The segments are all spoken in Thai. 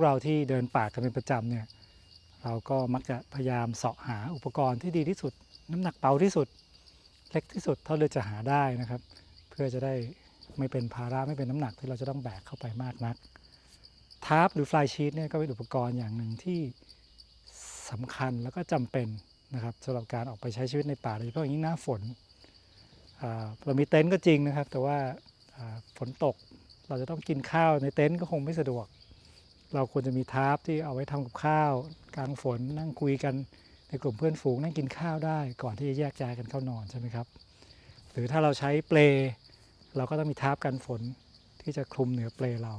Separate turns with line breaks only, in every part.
วกเราที่เดินป่ากันเป็นประจำเนี่ยเราก็มักจะพยายามเสาะหาอุปกรณ์ที่ดีที่สุด น้ำหนักเบาที่สุด เล็กที่สุดเท่าที่จะหาได้นะครับ เพื่อจะได้ไม่เป็นภาระไม่เป็นน้ำหนักที่เราจะต้องแบกเข้าไปมากนักทาร์ปหรือฟลายชีตเนี่ยก็เป็นอุปกรณ์อย่างหนึ่งที่สำคัญแล้วก็จำเป็นนะครับสำหรับการออกไปใช้ชีวิตในป่าโดยเฉพาะอย่างยิ่งหน้าฝนเรามีเต็นท์ก็จริงนะครับ แต่ว่าอ่าฝนตกเราจะต้องกินข้าวในเต็นท์ก็คงไม่สะดวก เราควรจะมีทาร์ปที่เอาไว้ทำกับข้าว กลางฝนนั่งคุยกันในกลุ่มเพื่อนฝูงนั่งกินข้าวได้ ก่อนที่จะแยกย้ายกันเข้านอนใช่ไหมครับ หรือถ้าเราใช้เปลเราก็ต้องมีทาร์ปกันฝนที่จะคลุมเหนือเปลเรา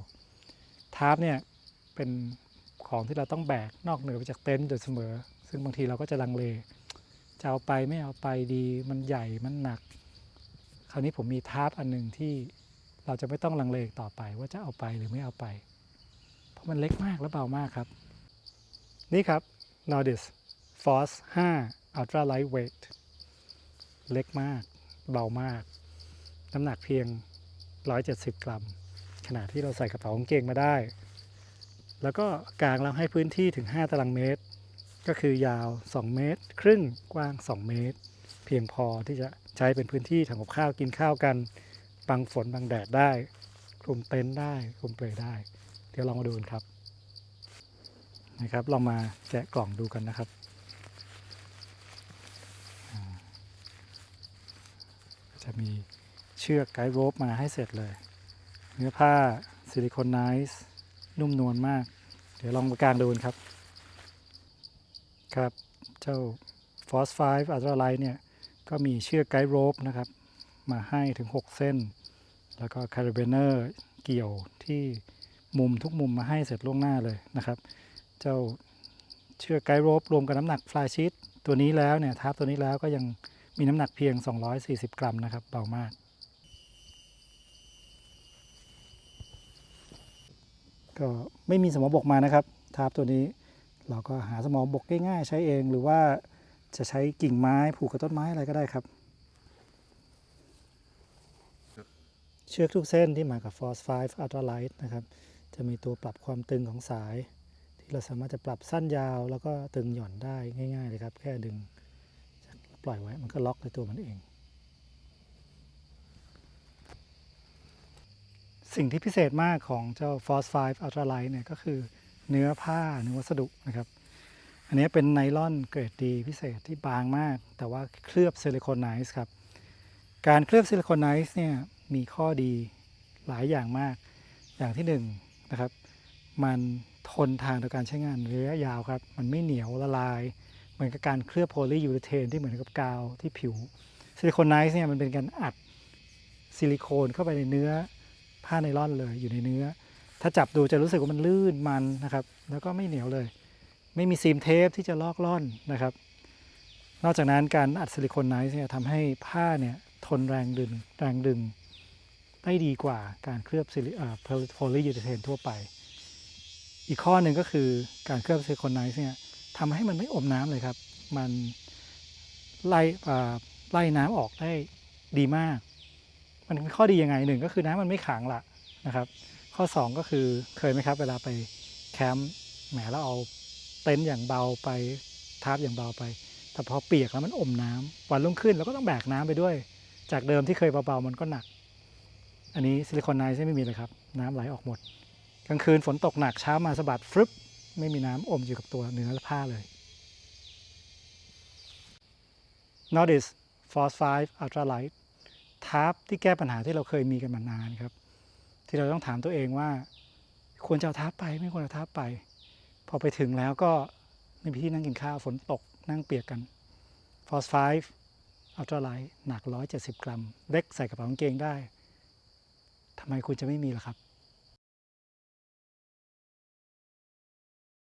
ทาร์ปเนี่ยเป็นของที่เราต้องแบกนอกเหนือไปจากเต็นท์โดยเสมอ ซึ่งบางทีเราก็จะลังเลจะเอาไปไม่เอาไปดีมันใหญ่มันหนัก คราวนี้ผมมีทาร์ปอันหนึ่งที่เราจะไม่ต้องลังเลต่อไปว่าจะเอาไปหรือไม่เอาไป ราะมันเล็กมากและเบามากครับ นี่ครับ Nordis Force 5 Ultra Lightweight เล็กมาก เบามาก น้ำหนักเพียง 170 กรัม ขนาดที่เราใส่กระเป๋ากางเกงมาได้ แล้วก็กลางเราให้พื้นที่ถึง 5 ตารางเมตร ก็คือยาว 2 เมตร ครึ่งกว้าง 2 เมตร เพียงพอที่จะใช้เป็นพื้นที่ทำกับข้าวกินข้าวกัน บังฝนบังแดดได้ คลุมเต็นท์ได้ คลุมเปลได้ เดี๋ยวลองมาดูกันครับนะครับเรามาแกะกล่องดูกันนะครับจะมีเชือกไกด์โรปมาให้เสร็จเลย เนื้อผ้าซิลิโคนไนซ์นุ่มนวลมาก เดี๋ยวลองมากางดูกันครับ ครับ เจ้า Force 5 Ultra Light เนี่ย ก็มีเชือกไกด์โรปนะครับ มาให้ถึง 6 เส้น แล้วก็คาร์เบเนอร์เกี่ยวที่ มุมทุกมุมมาให้เสร็จล่วงหน้าเลยนะครับ เจ้าเชือกไกด์โรปรวมกับน้ำหนักฟลายชีตตัวนี้แล้วเนี่ยทับตัวนี้แล้วก็ยังมีน้ำหนักเพียง 240 กรัมนะครับเบามากก็ไม่มีสมอบกมานะครับทาร์ปตัวนี้เราก็หาสมอบกง่ายๆใช้เองหรือว่าจะใช้กิ่งไม้ผูกกับต้นไม้อะไรก็ได้ครับ เชือกทุกเส้นที่มากับ Force 5 Ultra Light นะครับ จะมีตัวปรับความตึงของสาย ที่เราสามารถจะปรับสั้นยาวแล้วก็ตึงหย่อนได้ง่ายๆเลยครับ แค่ดึงปล่อยไว้มันก็ล็อกในตัวมันเอง สิ่งที่พิเศษมากของเจ้า Force 5 Ultra Light เนี่ยก็คือเนื้อผ้าเนื้อวัสดุนะครับ อันนี้เป็นไนลอนเกรดดีพิเศษที่บางมาก แต่ว่าเคลือบซิลิโคนไนซ์ครับ การเคลือบซิลิโคนไนซ์เนี่ยมีข้อดีหลายอย่างมาก อย่างที่หนึ่ง นะครับ มันทนทานต่อการใช้งานระยะยาวครับ มันไม่เหนียวละลาย เหมือนกับการเคลือบโพลียูริเทนที่เหมือนกับกาวที่ผิวซิลิโคนไนซ์เนี่ยมันเป็นการอัดซิลิโคนเข้าไปในเนื้อผ้าไนลอนเลยอยู่ในเนื้อ ถ้าจับดูจะรู้สึกว่ามันลื่นมันนะครับ แล้วก็ไม่เหนียวเลย ไม่มีซีมเทปที่จะลอกล่อนนะครับ นอกจากนั้นการอัดซิลิโคนไนซ์เนี่ยทำให้ผ้าเนี่ยทนแรงดึงแรงดึง ได้ดีกว่าการเคลือบซิลิโพลียูริเทนทั่วไป อีกข้อหนึ่งก็คือการเคลือบซิลิโคนไนซ์เนี่ยทำให้มันไม่อมน้ำเลยครับ มันไล่ไล่น้ำออกได้ดีมาก มันเป็นข้อดียังไงหนึ่งก็คือน้ำมันไม่ขังละนะครับ ข้อ 2 ก็คือเคยไหมครับ เวลาไปแคมป์แหมแล้วเอาเต็นท์อย่างเบาไปทาร์ปอย่างเบาไป แต่พอเปียกแล้วมันอมน้ำวันรุ่งขึ้นเราก็ต้องแบกน้ำไปด้วย จากเดิมที่เคยเบาๆมันก็หนัก อันนี้ซิลิโคนไนซ์ไม่มีเลยครับ น้ำไหลออกหมด กลางคืนฝนตกหนักเช้ามาสะบัดฟรึบไม่มีน้ำอมอยู่กับตัวเนื้อและผ้าเลย Nordis Force 5 Ultra Light ทาร์ปที่แก้ปัญหาที่เราเคยมีกันมานานครับ ที่เราต้องถามตัวเองว่า ควรจะเอาทาร์ปไปไม่ควรเอาทาร์ปไป พอไปถึงแล้วก็ไม่มีที่นั่งกินข้าวฝนตกนั่งเปียกกัน Force 5 Ultra Light หนัก 170 กรัม เล็กใส่กระเป๋ากางเกงได้ ทำไมคุณจะไม่มีล่ะครับ